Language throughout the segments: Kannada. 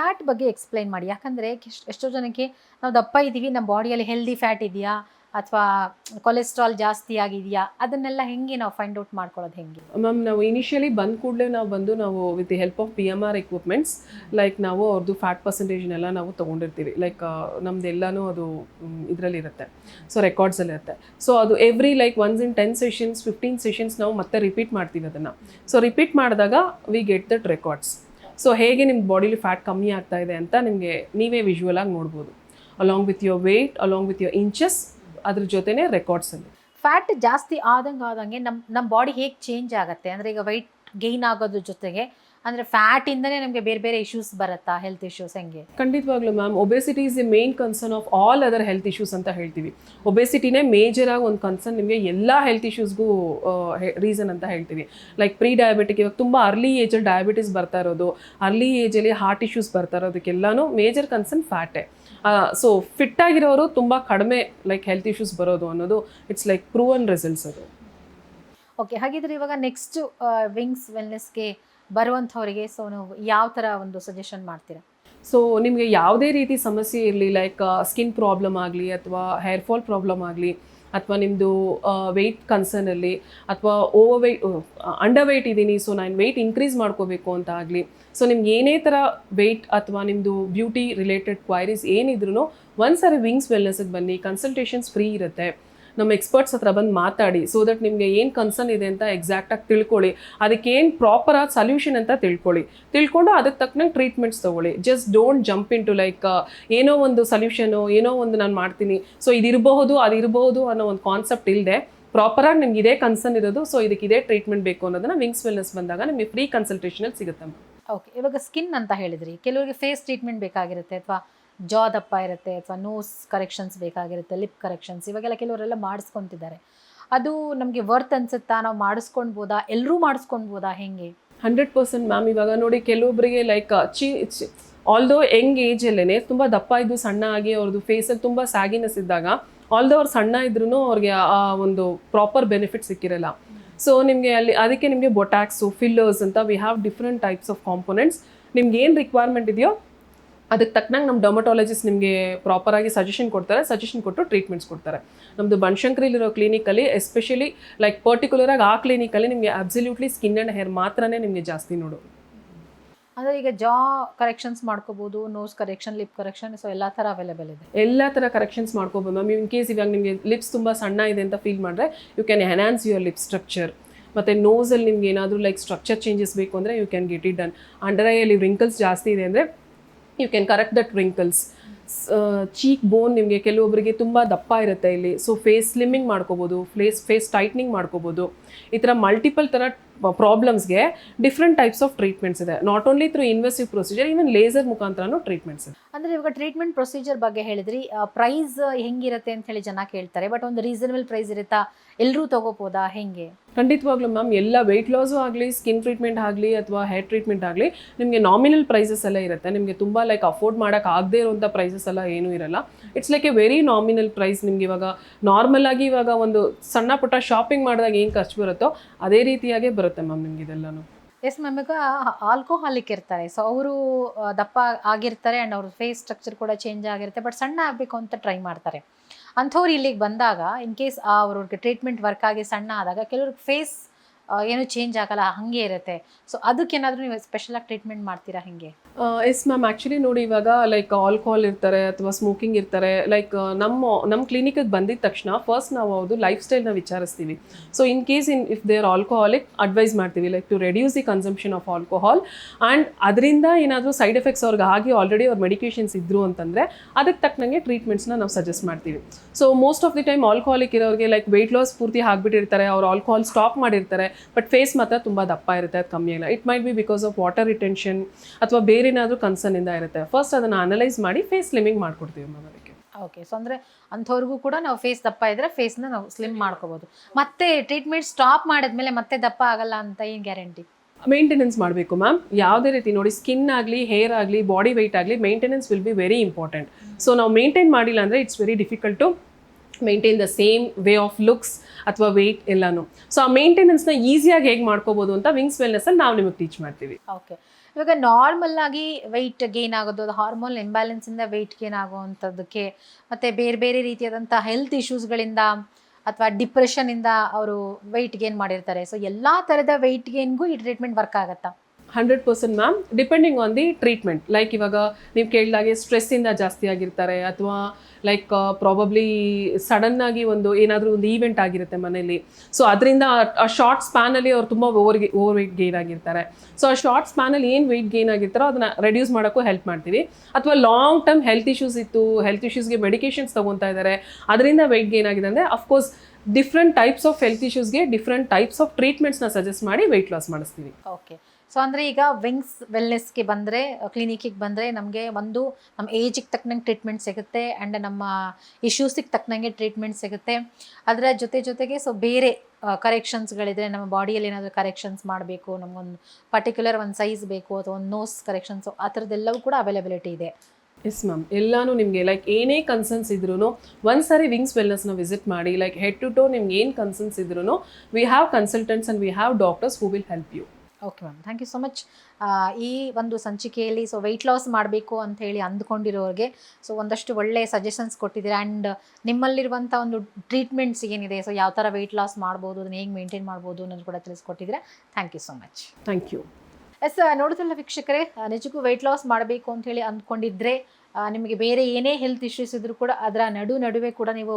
ಫ್ಯಾಟ್ ಬಗ್ಗೆ ಎಕ್ಸ್ಪ್ಲೈನ್ ಮಾಡಿ. ಯಾಕಂದರೆ ಎಷ್ಟೋ ಜನಕ್ಕೆ ನಾವು ದಪ್ಪ ಇದ್ದೀವಿ ನಮ್ಮ ಬಾಡಿಯಲ್ಲಿ ಹೆಲ್ದಿ ಫ್ಯಾಟ್ ಇದೆಯಾ? ಅಥವಾ ಕೊಲೆಸ್ಟ್ರಾಲ್ ಜಾಸ್ತಿ ಆಗಿದೆಯಾ? ಅದನ್ನೆಲ್ಲ ಹೆಂಗೆ ನಾವು ಫೈಂಡ್ ಔಟ್ ಮಾಡ್ಕೊಳ್ಳೋದು ಹೆಂಗೆ? ಮ್ಯಾಮ್ ನಾವು ಇನಿಷಿಯಲಿ ಬಂದ ಕೂಡಲೇ ನಾವು ಬಂದು ನಾವು with the help of P M R equipments like ನಾವು ಅವ್ರದ್ದು ಫ್ಯಾಟ್ ಪರ್ಸೆಂಟೇಜ್ನೆಲ್ಲ ನಾವು ತೊಗೊಂಡಿರ್ತೀವಿ. ಲೈಕ್ ನಮ್ದೆಲ್ಲನೂ ಅದು ಇದರಲ್ಲಿರುತ್ತೆ. ಸೊ ರೆಕಾರ್ಡ್ಸಲ್ಲಿರುತ್ತೆ ಸೊ ಅದು every like once in ten sessions fifteen sessions ನಾವು ಮತ್ತೆ ರಿಪೀಟ್ ಮಾಡ್ತೀವಿ ಅದನ್ನು. ಸೊ ರಿಪೀಟ್ ಮಾಡಿದಾಗ we get that records so ಹೇಗೆ ನಿಮ್ಮ ಬಾಡಿಲಿ ಫ್ಯಾಟ್ ಕಮ್ಮಿ ಆಗ್ತಾ ಇದೆ ಅಂತ ನಿಮಗೆ ನೀವೇ ವಿಜುವಲ್ ಆಗಿ ನೋಡ್ಬೋದು. Along with your weight along with your inches ಅದ್ರ ಜೊತೆನೇ ರೆಕಾರ್ಡ್ಸಲ್ಲಿ ಫ್ಯಾಟ್ ಜಾಸ್ತಿ ಆದಂಗೆ ಆದಂಗೆ ನಮ್ಮ ನಮ್ಮ ಬಾಡಿ ಹೇಗೆ ಚೇಂಜ್ ಆಗುತ್ತೆ? ಅಂದರೆ ಈಗ ವೈಟ್ ಗೈನ್ ಆಗೋದ್ರ ಜೊತೆಗೆ ಅಂದರೆ ಫ್ಯಾಟಿಂದನೇ ನಮಗೆ ಬೇರೆ ಬೇರೆ ಇಶ್ಯೂಸ್ ಬರುತ್ತಾ ಹೆಲ್ತ್ ಇಶ್ಯೂಸ್ ಹೆಂಗೆ? ಖಂಡಿತವಾಗ್ಲೂ ma'am obesity is a main concern of all other health issues ಅಂತ ಹೇಳ್ತೀವಿ. ಒಬೆಸಿಟಿನೇ ಮೇಜರ್ ಆಗಿ ಒಂದು ಕನ್ಸರ್ನ್ ನಿಮಗೆ ಎಲ್ಲ ಹೆಲ್ತ್ ಇಶ್ಯೂಸ್ಗೂ ರೀಸನ್ ಅಂತ ಹೇಳ್ತೀವಿ. ಲೈಕ್ ಪ್ರೀ ಡಯಾಬಿಟಿಕ್ ಇವಾಗ ತುಂಬ ಅರ್ಲಿ ಏಜಲ್ಲಿ ಡಯಾಬಿಟಿಸ್ ಬರ್ತಾ ಇರೋದು ಅರ್ಲಿ ಏಜಲ್ಲಿ ಹಾರ್ಟ್ ಇಶ್ಯೂಸ್ ಬರ್ತಾ ಇರೋದಕ್ಕೆಲ್ಲನೂ ಮೇಜರ್ ಕನ್ಸರ್ನ್ ಫ್ಯಾಟೇ ಸೊ ಫಿಟ್ ಆಗಿರೋರು ತುಂಬ ಕಡಿಮೆ ಲೈಕ್ ಹೆಲ್ತ್ ಇಶ್ಯೂಸ್ ಬರೋದು ಅನ್ನೋದು ಇಟ್ಸ್ ಲೈಕ್ ಪ್ರೂವನ್ ರಿಸಲ್ಟ್ಸ್ ಅದು. ಓಕೆ ಹಾಗಿದ್ರೆ ಇವಾಗ ನೆಕ್ಸ್ಟ್ ವಿಂಗ್ಸ್ ವೆಲ್ನೆಸ್ಗೆ ಬರುವಂಥವರಿಗೆ ಸೊ ನೀವು ಯಾವ ಥರ ಒಂದು ಸಜೆಷನ್ ಮಾಡ್ತೀರಾ? ಸೊ ನಿಮಗೆ ಯಾವುದೇ ರೀತಿ ಸಮಸ್ಯೆ ಇರಲಿ ಲೈಕ್ ಸ್ಕಿನ್ ಪ್ರಾಬ್ಲಮ್ ಆಗಲಿ ಅಥವಾ ಹೇರ್ ಫಾಲ್ ಪ್ರಾಬ್ಲಮ್ ಆಗಲಿ, ಅಥವಾ ನಿಮ್ಮದು ವೆಯ್ಟ್ ಕನ್ಸರ್ನಲ್ಲಿ ಅಥವಾ ಓವರ್ ವೆಯ್ಟ್ ಅಂಡರ್ ವೆಯ್ಟ್ ಇದ್ದೀನಿ ಸೊ ನಾನು ವೆಯ್ಟ್ ಇನ್ಕ್ರೀಸ್ ಮಾಡ್ಕೋಬೇಕು ಅಂತ ಆಗಲಿ. ಸೊ ನಿಮ್ಗೆ ಏನೇ ಥರ ವೆಯ್ಟ್ ಅಥವಾ ನಿಮ್ಮದು ಬ್ಯೂಟಿ ರಿಲೇಟೆಡ್ ಕ್ವೈರೀಸ್ ಏನಿದ್ರು ಒಂದ್ಸರಿ ವಿಂಗ್ಸ್ ವೆಲ್ನೆಸ್ಗೆ ಬನ್ನಿ ಕನ್ಸಲ್ಟೇಷನ್ಸ್ ಫ್ರೀ ಇರುತ್ತೆ. ನಮ್ಮ ಎಕ್ಸ್ಪರ್ಟ್ಸ್ ಹತ್ರ ಬಂದು ಮಾತಾಡಿ ಸೊ ದಟ್ ನಿಮಗೆ ಏನು ಕನ್ಸರ್ನ್ ಇದೆ ಅಂತ ಎಕ್ಸಾಕ್ಟಾಗಿ ತಿಳ್ಕೊಳ್ಳಿ. ಅದಕ್ಕೆ ಏನು ಪ್ರಾಪರ್ ಆದ ಸೊಲ್ಯೂಷನ್ ಅಂತ ತಿಳ್ಕೊಳ್ಳಿ. ತಿಳ್ಕೊಂಡು ಅದಕ್ಕೆ ತಕ್ಕನಂಗೆ ಟ್ರೀಟ್ಮೆಂಟ್ಸ್ ತೊಗೊಳ್ಳಿ. Just don't jump into like ಏನೋ ಒಂದು ಸಲ್ಯೂಷನು ಏನೋ ಒಂದು ನಾನು ಮಾಡ್ತೀನಿ. ಸೊ ಇದಿರಬಹುದು, ಅದಿರಬಹುದು ಅನ್ನೋ ಒಂದು ಕಾನ್ಸೆಪ್ಟ್ ಇಲ್ಲದೆ ಪ್ರಾಪರಾಗಿ ನಿಮ್ಗೆ ಇದೇ ಕನ್ಸರ್ನ್ ಇರೋದು ಸೊ ಇದಕ್ಕೆ ಇದೇ ಟ್ರೀಟ್ಮೆಂಟ್ ಬೇಕು ಅನ್ನೋದನ್ನ ವಿಂಗ್ಸ್ ವೆಲ್ನೆಸ್ ಬಂದಾಗ ನಿಮಗೆ ಫ್ರೀ ಕನ್ಸಲ್ಟೇಷನಲ್ಲಿ ಸಿಗುತ್ತೆ ಓಕೆ ಇವಾಗ ಸ್ಕಿನ್ ಅಂತ ಹೇಳಿದ್ರಿ. ಕೆಲವರಿಗೆ ಫೇಸ್ ಟ್ರೀಟ್ಮೆಂಟ್ ಬೇಕಾಗಿರುತ್ತೆ, ಅಥವಾ ಜಾ ದಪ್ಪ ಇರುತ್ತೆ ಅಥವಾ ನೋಸ್ ಕರೆಕ್ಷನ್ಸ್ ಬೇಕಾಗಿರುತ್ತೆ, ಲಿಪ್ ಕರೆಕ್ಷನ್ಸ್ ಇವಾಗೆಲ್ಲ ಕೆಲವರೆಲ್ಲ ಮಾಡಿಸ್ಕೊತಿದ್ದಾರೆ. ಅದು ನಮಗೆ ವರ್ತ್ ಅನ್ಸುತ್ತಾ? ನಾವು ಮಾಡಿಸ್ಕೊಳ್ಬೋದಾ ಎಲ್ಲರೂ ಮಾಡಿಸ್ಕೊಳ್ಬೋದಾ ಹೆಂಗೆ? ಹಂಡ್ರೆಡ್ ಪರ್ಸೆಂಟ್ ಮ್ಯಾಮ್, ಇವಾಗ ನೋಡಿ ಕೆಲವೊಬ್ಬರಿಗೆ ಲೈಕ್ ಚಿ ಆಲ್ದೋ ಯಂಗ್ ಏಜಲ್ಲೇ ತುಂಬ ದಪ್ಪ ಇದ್ದು ಸಣ್ಣ ಆಗಿ ಅವ್ರದ್ದು ಫೇಸಲ್ಲಿ ತುಂಬ ಸ್ಯಾಗಿನೆಸ್ ಇದ್ದಾಗ ಆಲ್ದೋ ಅವ್ರು ಸಣ್ಣ ಇದ್ರೂ ಅವ್ರಿಗೆ ಆ ಒಂದು ಪ್ರಾಪರ್ ಬೆನಿಫಿಟ್ ಸಿಕ್ಕಿರಲ್ಲ. ಸೊ ನಿಮಗೆ ಅಲ್ಲಿ, ಅದಕ್ಕೆ ನಿಮಗೆ ಬೊಟ್ಯಾಕ್ಸು ಫಿಲ್ಲರ್ಸ್ ಅಂತ we have different types of components ನಿಮ್ಗೆ ಏನು ರಿಕ್ವೈರ್ಮೆಂಟ್ ಇದೆಯೋ ಅದಕ್ಕೆ ತಕ್ಕನಾಗಿ ನಮ್ಮ ಡರ್ಮಟಾಲಜಿಸ್ಟ್ ನಿಮಗೆ ಪ್ರಾಪರಾಗಿ ಸಜೆಷನ್ ಕೊಡ್ತಾರೆ ಸಜೆಷನ್ ಕೊಟ್ಟು ಟ್ರೀಟ್ಮೆಂಟ್ಸ್ ಕೊಡ್ತಾರೆ. ನಮ್ಮದು ಬನಶಂಕರಿಲಿರೋ ಕ್ಲಿನಿಕಲ್ಲಿ ಎಸ್ಪೆಷಲಿ ಲೈಕ್ ಪರ್ಟಿಕ್ಯುಲರಾಗಿ ಆ ಕ್ಲಿನಿಕಲ್ಲಿ ನಿಮಗೆ ಅಬ್ಸಲ್ಯೂಟ್ಲಿ ಸ್ಕಿನ್ ಆ್ಯಂಡ್ ಹೇರ್ ಮಾತ್ರನೇ ನಿಮಗೆ ಜಾಸ್ತಿ ನೋಡು. ಅಂದರೆ ಈಗ ಜಾ ಕರೆಕ್ಷನ್ಸ್ ಮಾಡ್ಕೋಬೋದು nose correction lip correction so ಎಲ್ಲ ಥರ ಅವೈಲೇಬಲ್ ಇದೆ. ಎಲ್ಲ ಥರ ಕರೆಕ್ಷನ್ಸ್ ಮಾಡ್ಕೋಬೋದು. ಮ್ಯಾಮ್ ಇನ್ ಕೇಸ್ ಇವಾಗ ನಿಮಗೆ ಲಿಪ್ಸ್ ತುಂಬ ಸಣ್ಣ ಇದೆ ಅಂತ ಫೀಲ್ ಮಾಡಿದ್ರೆ you can enhance your lip structure ಮತ್ತು ನೋಸಲ್ಲಿ ನಿಮ್ಗೆ ಏನಾದರೂ ಲೈಕ್ ಸ್ಟ್ರಕ್ಚರ್ ಚೇಂಜಸ್ ಬೇಕು ಅಂದರೆ you can get it done under ಐಯಲ್ಲಿ wrinkles ಜಾಸ್ತಿ ಇದೆ ಅಂದರೆ you can correct that wrinkles cheek bone ನಿಮಗೆ ಕೆಲವೊಬ್ಬರಿಗೆ ತುಂಬ ದಪ್ಪ ಇರುತ್ತೆ ಇಲ್ಲಿ. ಸೊ ಫೇಸ್ ಸ್ಲಿಮ್ಮಿಂಗ್ ಮಾಡ್ಕೋಬೋದು ಫೇಸ್ ಫೇಸ್ ಟೈಟ್ನಿಂಗ್ ಮಾಡ್ಕೋಬೋದು. ಈ ಥರ ಮಲ್ಟಿಪಲ್ ಥರ ಪ್ರಾಬ್ಲಮ್ಸ್ಗೆ ಡಿಫ್ರೆಂಟ್ ಟೈಪ್ಸ್ ಆಫ್ ಟ್ರೀಟ್ಮೆಂಟ್ಸ್ ಇದೆ. Not only through invasive procedure even laser ಮುಖಾಂತರನೂ treatments ಇದೆ. ಅಂದರೆ ಇವಾಗ ಟ್ರೀಟ್ಮೆಂಟ್ ಪ್ರೊಸೀಜರ್ ಬಗ್ಗೆ ಹೇಳಿದ್ರಿ ಪ್ರೈಸ್ ಹೆಂಗಿರುತ್ತೆ ಅಂತ ಹೇಳಿ ಜನ ಕೇಳ್ತಾರೆ ಬಟ್ ಒಂದು ರೀಸನಬಲ್ ಪ್ರೈಸ್ ಇರುತ್ತಾ? ಎಲ್ಲರೂ ತಗೋಬೋದಾ? ಹೆಂಗೆ? ಖಂಡಿತವಾಗ್ಲೂ ಮ್ಯಾಮ್ ಎಲ್ಲ ವೆಯ್ಟ್ ಲಾಸು ಆಗಲಿ ಸ್ಕಿನ್ ಟ್ರೀಟ್ಮೆಂಟ್ ಆಗಲಿ, ಅಥವಾ ಹೇರ್ ಟ್ರೀಟ್ಮೆಂಟ್ ಆಗಲಿ, ನಿಮಗೆ ನಾಮಿನಲ್ ಪ್ರೈಸಸ್ ಎಲ್ಲ ಇರುತ್ತೆ. ನಿಮಗೆ ತುಂಬ ಲೈಕ್ ಅಫೋರ್ಡ್ ಮಾಡೋಕೆ ಆಗದೇ ಇರುವಂಥ ಪ್ರೈಸಸ್ ಎಲ್ಲ ಏನೂ ಇರಲ್ಲ. It's like a very nominal price ನಿಮಗೆ ಇವಾಗ ನಾರ್ಮಲ್ ಆಗಿ ಇವಾಗ ಒಂದು ಸಣ್ಣ ಪುಟ್ಟ ಶಾಪಿಂಗ್ ಮಾಡಿದಾಗ ಏನು ಖರ್ಚು ಬರುತ್ತೋ, ಅದೇ ರೀತಿಯಾಗೇ ಬರುತ್ತೆ ಮ್ಯಾಮ್ ನಿಮ್ಗೆ ಇದೆಲ್ಲನೂ. ಎಸ್ ಈಗ ಆಲ್ಕೋಹಾಲಿಕ್ ಇರ್ತಾರೆ. ಸೊ ಅವರು ದಪ್ಪ ಆಗಿರ್ತಾರೆ ಆ್ಯಂಡ್ ಅವ್ರ ಫೇಸ್ ಸ್ಟ್ರಕ್ಚರ್ ಕೂಡ ಚೇಂಜ್ ಆಗಿರುತ್ತೆ ಬಟ್ ಸಣ್ಣ ಆಗಬೇಕು ಅಂತ ಟ್ರೈ ಮಾಡ್ತಾರೆ. ಅಂಥವ್ರು ಇಲ್ಲಿಗೆ ಬಂದಾಗ ಇನ್ ಕೇಸ್ ಅವ್ರಿಗೆ ಟ್ರೀಟ್ಮೆಂಟ್ ವರ್ಕ್ ಆಗಿ ಸಣ್ಣ ಆದಾಗ, ಕೆಲವ್ರಿಗೆ ಫೇಸ್ ಏನು ಚೇಂಜ್ ಆಗಲ್ಲ, ಹಾಗೆ ಇರುತ್ತೆ. ಸೊ ಅದಕ್ಕೇನಾದರೂ ನೀವು ಸ್ಪೆಷಲಾಗಿ ಟ್ರೀಟ್ಮೆಂಟ್ ಮಾಡ್ತೀರಾ ಹಿಂಗೆ? ಎಸ್ ಮ್ಯಾಮ್ ಆ್ಯಕ್ಚುಲಿ ನೋಡಿ ಇವಾಗ ಲೈಕ್ ಆಲ್ಕೋಹಾಲ್ ಇರ್ತಾರೆ ಅಥವಾ ಸ್ಮೋಕಿಂಗ್ ಇರ್ತಾರೆ. ಲೈಕ್ ನಮ್ಮ ನಮ್ಮ ಕ್ಲಿನಿಕಿಗೆ ಬಂದಿದ ತಕ್ಷಣ ಫಸ್ಟ್ ನಾವು ಅವ್ರದ್ದು ಲೈಫ್ ಸ್ಟೈಲ್ನ ವಿಚಾರಿಸ್ತೀವಿ. So in case in if they are alcoholic advise ಮಾಡ್ತೀವಿ. Like to reduce the consumption of alcohol and ಅದರಿಂದ ಏನಾದರೂ ಸೈಡ್ ಎಫೆಕ್ಟ್ಸ್ ಅವ್ರಿಗೆ ಆಗಿ ಆಲ್ರೆಡಿ ಅವ್ರ ಮೆಡಿಕೇಷನ್ಸ್ ಇದ್ರು ಅಂತಂದರೆ ಅದಕ್ಕೆ ತಕ್ಕನಂಗೆ ಟ್ರೀಟ್ಮೆಂಟ್ಸ್ನ ನಾವು ಸಜೆಸ್ಟ್ ಮಾಡ್ತೀವಿ. So most of the time alcoholic ಇರೋರಿಗೆ ಲೈಕ್ ವೆಯ್ಟ್ ಲಾಸ್ ಪೂರ್ತಿ ಆಗಿಬಿಟ್ಟಿರ್ತಾರೆ. ಅವ್ರು ಆಲ್ಕೋಹಾಲ್ ಸ್ಟಾಪ್ ಮಾಡಿರ್ತಾರೆ. ಬಟ್ ಫೇಸ್ ಮಾತ್ರ ತುಂಬ ದಪ್ಪ ಇರುತ್ತೆ ಅದು ಕಮ್ಮಿ ಇಲ್ಲ it might be because of water retention ಅಥವಾ ಬೇರೆ ಏನಾದರೂ ಕನ್ಸರ್ನಿಂದ ಇರುತ್ತೆ. ಫಸ್ಟ್ ಅದನ್ನು ಅನಲೈಸ್ ಮಾಡಿ ಫೇಸ್ ಸ್ಲಿಮಿಂಗ್ ಮಾಡ್ಕೊಡ್ತೀವಿ ಮ್ಯಾಮ್ ಅದಕ್ಕೆ. ಓಕೆ ಸೊ ಅಂದರೆ ಅಂಥವ್ರಿಗೂ ಕೂಡ ನಾವು ಫೇಸ್ ದಪ್ಪ ಇದ್ದರೆ ಫೇಸ್ನ ನಾವು ಸ್ಲಿಮ್ ಮಾಡ್ಕೋಬೋದು. ಮತ್ತೆ ಟ್ರೀಟ್ಮೆಂಟ್ ಸ್ಟಾಪ್ ಮಾಡಿದ್ಮೇಲೆ ಮತ್ತೆ ದಪ್ಪ ಆಗಲ್ಲ ಅಂತ ಏನು ಗ್ಯಾರಂಟಿ ಮೇಂಟೆನೆನ್ಸ್ ಮಾಡಬೇಕು ಮ್ಯಾಮ್ ಯಾವುದೇ ರೀತಿ ನೋಡಿ ಸ್ಕಿನ್ ಆಗಲಿ ಹೇರ್ ಆಗಲಿ ಬಾಡಿ ವೆಯ್ಟ್ ಆಗಲಿ maintenance will be very important so ನಾವು ಮೇಂಟೈನ್ ಮಾಡಿಲ್ಲ ಅಂದರೆ it's very difficult to maintain the same way of looks ಅಥವಾ ವೆಯ್ಟ್ ಎಲ್ಲನೂ. ಸೊ ಆ ಮೇಂಟೆನೆನ್ಸ್ನ ಈಸಿಯಾಗಿ ಹೇಗೆ ಮಾಡ್ಕೋಬೋದು ಅಂತ ವಿಂಗ್ಸ್ ವೆಲ್ನೆಸ್ಸಲ್ಲಿ ನಾವು ನಿಮಗೆ ಟೀಚ್ ಮಾಡ್ತೀವಿ. ಓಕೆ ಇವಾಗ ನಾರ್ಮಲ್ ಆಗಿ ವೆಯ್ಟ್ ಗೇನ್ ಆಗೋದು, ಅದು ಹಾರ್ಮೋನ್ ಇಂಬ್ಯಾಲೆನ್ಸಿಂದ ವೆಯ್ಟ್ ಗೇನ್ ಆಗುವಂಥದ್ದಕ್ಕೆ ಮತ್ತು ಬೇರೆ ಬೇರೆ ರೀತಿಯಾದಂಥ ಹೆಲ್ತ್ ಇಶ್ಯೂಸ್ಗಳಿಂದ ಅಥವಾ ಡಿಪ್ರೆಷನಿಂದ ಅವರು ವೆಯ್ಟ್ ಗೇನ್ ಮಾಡಿರ್ತಾರೆ. ಸೊ ಎಲ್ಲ ಥರದ ವೆಯ್ಟ್ ಗೇನ್ಗೂ ಈ ಟ್ರೀಟ್ಮೆಂಟ್ ವರ್ಕ್ ಆಗುತ್ತಾ? Hundred percent ma'am, depending on the treatment like ಇವಾಗ ನೀವು ಕೇಳಿದಾಗೆ ಸ್ಟ್ರೆಸ್ಸಿಂದ ಜಾಸ್ತಿ ಆಗಿರ್ತಾರೆ, ಅಥವಾ ಲೈಕ್ ಪ್ರಾಬಬ್ಲಿ ಸಡನ್ನಾಗಿ ಒಂದು ಏನಾದರೂ ಒಂದು ಈವೆಂಟ್ ಆಗಿರುತ್ತೆ ಮನೆಯಲ್ಲಿ. ಸೊ ಅದರಿಂದ ಆ ಶಾರ್ಟ್ ಸ್ಪ್ಯಾನಲ್ಲಿ ಅವ್ರು ತುಂಬ ಓವರ್ ಓವರ್ ವೆಯ್ಟ್ ಗೇನ್ ಆಗಿರ್ತಾರೆ. ಸೊ ಆ ಶಾರ್ಟ್ ಸ್ಪ್ಯಾನಲ್ಲಿ ಏನು ವೆಯ್ಟ್ ಗೇನ್ ಆಗಿರ್ತಾರೋ ಅದನ್ನ ರೆಡ್ಯೂಸ್ ಮಾಡೋಕ್ಕೂ ಹೆಲ್ಪ್ ಮಾಡ್ತೀವಿ. ಅಥವಾ ಲಾಂಗ್ ಟರ್ಮ್ ಹೆಲ್ತ್ ಇಶ್ಯೂಸ್ ಇತ್ತು ಹೆಲ್ತ್ ಇಶ್ಯೂಸ್ಗೆ ಮೆಡಿಕೇಶನ್ಸ್ ತೊಗೊತಾ ಇದ್ದಾರೆ ಅದರಿಂದ ವೆಯ್ಟ್ ಗೇನ್ ಆಗಿದೆ ಅಂದರೆ of course different types of health ಇಶ್ಯೂಸ್ಗೆ different types of ಟ್ರೀಟ್ಮೆಂಟ್ಸ್ನ ಸಜೆಸ್ಟ್ ಮಾಡಿ ವೆಯ್ಟ್ ಲಾಸ್ ಮಾಡಿಸ್ತೀವಿ. ಓಕೆ ಸೊ ಅಂದರೆ ಈಗ ವಿಂಗ್ಸ್ ವೆಲ್ನೆಸ್ಗೆ ಬಂದರೆ ಕ್ಲಿನಿಕ್ಕಿಗೆ ಬಂದರೆ ನಮಗೆ ಒಂದು ನಮ್ಮ ಏಜಿಗೆ ತಕ್ಕನಂಗೆ ಟ್ರೀಟ್ಮೆಂಟ್ ಸಿಗುತ್ತೆ ಆ್ಯಂಡ್ ನಮ್ಮ ಇಶ್ಯೂಸಿಗೆ ತಕ್ಕನಂಗೆ ಟ್ರೀಟ್ಮೆಂಟ್ ಸಿಗುತ್ತೆ. ಅದರ ಜೊತೆ ಜೊತೆಗೆ ಸೊ ಬೇರೆ ಕರೆಕ್ಷನ್ಸ್ಗಳಿದ್ರೆ ನಮ್ಮ ಬಾಡಿಯಲ್ಲಿ ಏನಾದರೂ ಕರೆಕ್ಷನ್ಸ್ ಮಾಡಬೇಕು, ನಮಗೊಂದು ಪರ್ಟಿಕ್ಯುಲರ್ ಒಂದು ಸೈಜ್ ಬೇಕು ಅಥವಾ ಒಂದು ನೋಸ್ ಕರೆಕ್ಷನ್ಸು ಆ ಥರದ್ದೆಲ್ಲವೂ ಕೂಡ ಅವೈಲಬಿಲಿಟಿ ಇದೆ. ಎಸ್ ಮ್ಯಾಮ್ ಎಲ್ಲಾನು ನಿಮಗೆ ಲೈಕ್ ಏನೇ ಕನ್ಸರ್ನ್ಸ್ ಇದ್ರೂ ಒಂದ್ಸರಿ ವಿಂಗ್ಸ್ ವೆಲ್ನೆಸ್ನ ವಿಸಿಟ್ ಮಾಡಿ ಲೈಕ್ ಹೆಡ್ ಟು ಟೋ ನಿಮ್ಗೆ ಏನು ಕನ್ಸರ್ನ್ಸ್ ಇದ್ರೂ we have consultants and we have doctors who will help you okay ma'am thank you so much ಈ ಒಂದು ಸಂಚಿಕೆಯಲ್ಲಿ ಸೊ ವೆಯ್ಟ್ ಲಾಸ್ ಮಾಡಬೇಕು ಅಂತ ಹೇಳಿ ಅಂದ್ಕೊಂಡಿರೋರಿಗೆ ಸೊ ಒಂದಷ್ಟು ಒಳ್ಳೆಯ ಸಜೆಷನ್ಸ್ ಕೊಟ್ಟಿದ್ದೀರಾ. ಆ್ಯಂಡ್ ನಿಮ್ಮಲ್ಲಿರುವಂಥ ಒಂದು ಟ್ರೀಟ್ಮೆಂಟ್ಸ್ ಏನಿದೆ? ಸೊ ಯಾವ ಥರ ವೆಯ್ಟ್ ಲಾಸ್ ಮಾಡ್ಬೋದು? ಅದನ್ನು ಹೇಗೆ ಮೇಂಟೈನ್ ಮಾಡ್ಬೋದು ಅನ್ನೋದು ಕೂಡ ತಿಳಿಸ್ಕೊಟ್ಟಿದ್ದೀರಾ? Thank you so much thank you S ನೋಡುತ್ತಿಲ್ಲ ವೀಕ್ಷಕರೇ? ನಿಜಕ್ಕೂ ವೆಯ್ಟ್ ಲಾಸ್ ಮಾಡಬೇಕು ಅಂತ ಹೇಳಿ ಅಂದ್ಕೊಂಡಿದ್ರೆ ನಿಮಗೆ ಬೇರೆ ಏನೇ ಹೆಲ್ತ್ ಇಶ್ಯೂಸ್ ಇದ್ದರೂ ಕೂಡ ಅದರ ನಡು ನಡುವೆ ಕೂಡ ನೀವು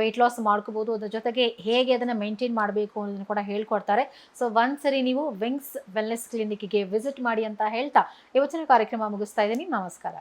ವೆಯ್ಟ್ ಲಾಸ್ ಮಾಡ್ಕೋಬೋದು. ಅದ್ರ ಜೊತೆಗೆ ಹೇಗೆ ಅದನ್ನು ಮೇಂಟೈನ್ ಮಾಡಬೇಕು ಅನ್ನೋದನ್ನು ಕೂಡ ಹೇಳ್ಕೊಡ್ತಾರೆ. ಸೊ ಒಂದ್ಸರಿ ನೀವು ವಿಂಗ್ಸ್ ವೆಲ್ನೆಸ್ ಕ್ಲಿನಿಕ್ಗೆ ವಿಸಿಟ್ ಮಾಡಿ ಅಂತ ಹೇಳ್ತಾ ಯೋಚನೆ ಕಾರ್ಯಕ್ರಮ ಮುಗಿಸ್ತಾ ಇದ್ದೀನಿ. ನಮಸ್ಕಾರ.